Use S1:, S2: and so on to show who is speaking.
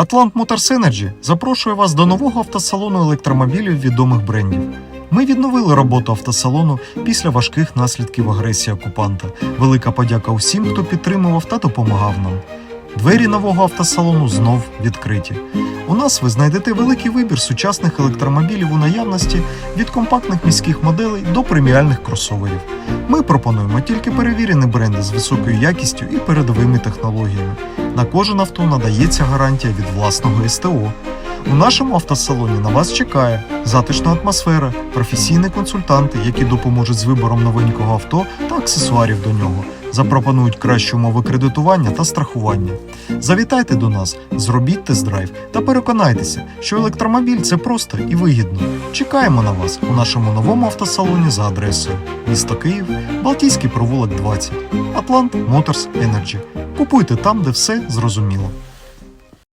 S1: Atlant Motors Energy запрошує вас до нового автосалону електромобілів відомих брендів. Ми відновили роботу автосалону після важких наслідків агресії окупанта. Велика подяка усім, хто підтримував та допомагав нам. Двері нового автосалону знов відкриті. У нас ви знайдете великий вибір сучасних електромобілів у наявності від компактних міських моделей до преміальних кросоверів. Ми пропонуємо тільки перевірені бренди з високою якістю і передовими технологіями. На кожен авто надається гарантія від власного СТО. У нашому автосалоні на вас чекає затишна атмосфера, професійні консультанти, які допоможуть з вибором новенького авто та аксесуарів до нього, запропонують кращі умови кредитування та страхування. Завітайте до нас, зробіть тест-драйв та переконайтеся, що електромобіль це просто і вигідно. Чекаємо на вас у нашому новому автосалоні за адресою місто Київ, Балтійський провулок 20, Атлант Моторс Енерджі. Купуйте там, де все зрозуміло.